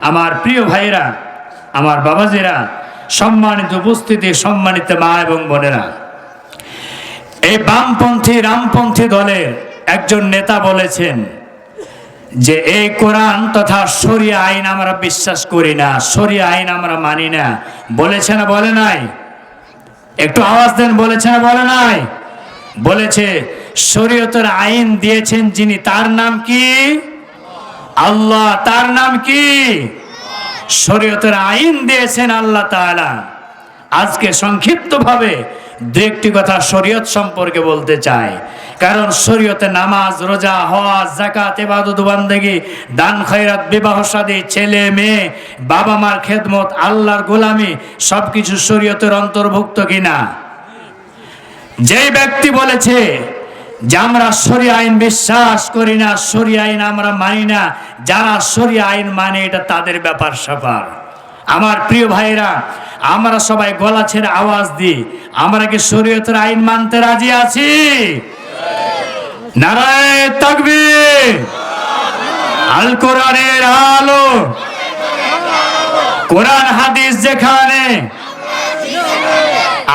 আমার প্রিয় ভাইয়েরা, আমার বাবাজিরা, সম্মানিত উপস্থিতি, সম্মানিত মা এবং বোনেরা। এই বামপন্থী, রামপন্থী দলের একজন নেতা বলেছেন যে, এই কোরআন তথা শরিয়া আইন আমরা বিশ্বাস করি না, শরিয়া আইন আমরা মানি না। বলেছে না, বলে নাই? একটু আওয়াজ দেন, বলেছে না, বলে নাই? বলেছে, শরীয়তের আইন দিয়েছেন যিনি, তার নাম কি? আল্লাহ, তার নাম কি? শরীয়তের আইন দিয়েছেন আল্লাহ তাআলা। আজকে সংক্ষিপ্তভাবে দু একটি কথা শরীয়ত সম্পর্কে বলতে চাই। কারণ শরীয়তে নামাজ, রোজা হওয়াজ জাকাত ইবাদত, বান্দেগি, দান, খয়রাত, বিবাহ শাদী ছেলে, মেয়ে, বাবা মার খেদমত, আল্লাহর গোলামি, সবকিছু শরীয়তের অন্তর্ভুক্ত কিনা? যেই ব্যক্তি বলেছে যে আমরা সরি আইন বিশ্বাস করি না, সরি আইন আমরা মানি না, যারা সরি আইন মানে এটা তাদের ব্যাপার স্যাপার। আমার প্রিয় ভাইরা আমরা সবাই গলা ছেড়ে আওয়াজ দিই। আমরা কি শরীয়তের আইন মানতে রাজি আছি? নারায় তাকবীর। আল কোরআনের আলো। কোরআন, হাদিস যেখানে,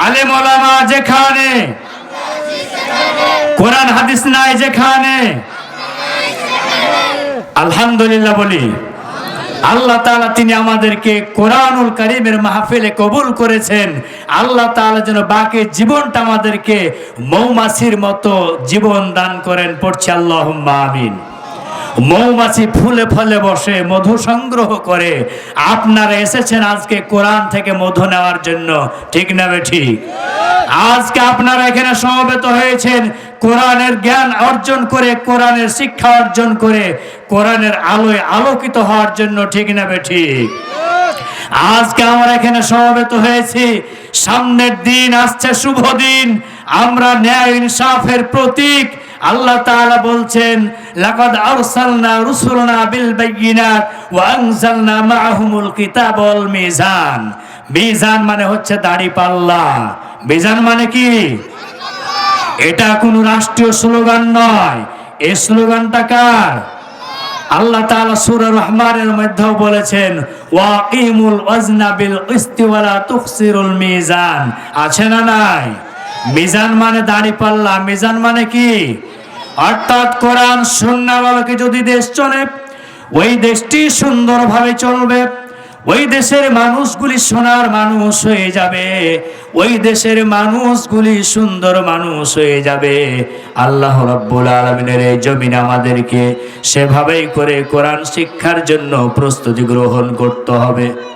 আলেম যেখানে কোরআন, হাদিস নাই যেখানে। আলহামদুলিল্লাহ বলি, আল্লাহ তালা তিনি আমাদেরকে কোরআনুল করিমের মাহফিলে কবুল করেছেন। আল্লাহ তালা যেন বাকি জীবনটা আমাদেরকে মৌমাছির মতো জীবন দান করেন। পড়ছে আল্লাহ আমিন। মৌমাছি ফুলে ফলে বসে, মধু সংগ্রহ করে। আপনারা এসেছেন আজকে কোরআন থেকে মধু নেওয়ার জন্য। ঠিক না ঠিক? আজকে আপনারা এখানে সমবেত হয়েছেন। কোরআনের জ্ঞান অর্জন করে, কোরআনের শিক্ষা অর্জন করে, কোরআনের আলোয় আলোকিত হওয়ার জন্য। ঠিক না ঠিক? আজকে আমরা এখানে সমবেত হয়েছি। সামনের দিন আসছে, শুভ দিন। আমরা ন্যায় ইনসাফের প্রতীক। আল্লাহ তাআলা বলছেন, লাকাদ আরসালনা রুসুলনা বিল বাইয়িনাত ওয়া আনজালনা মাআহুমুল কিতাব ওয়াল মিজান। মিজান মানে হচ্ছে দাড়ি পাল্লা। মিজান মানে কি? এটা কোনো রাষ্ট্রীয় স্লোগান নয়। এই স্লোগানটা কার? আল্লাহ তাআলা সূরা রহমানের মধ্যেও বলেছেন, ওয়াকিমুল ওয়াজনা বিল কিসতি ওয়ালা তুখসিরুল মিজান। আছে না নাই? মিজান মানে দাড়ি পাল্লা। মিজান মানে কি? অর্থাৎ কোরআন সুন্নাহকে যদি দেশ চলে, ওই দেশটি সুন্দরভাবে চলবে, ওই দেশের মানুষগুলি সোনার মানুষ হয়ে যাবে, ওই দেশের মানুষগুলি সুন্দর মানুষ হয়ে যাবে। আল্লাহ রাব্বুল আলমিনের এই জমিন আমাদেরকে সেভাবেই করে কোরআন শিক্ষার জন্য প্রস্তুতি গ্রহণ করতে হবে।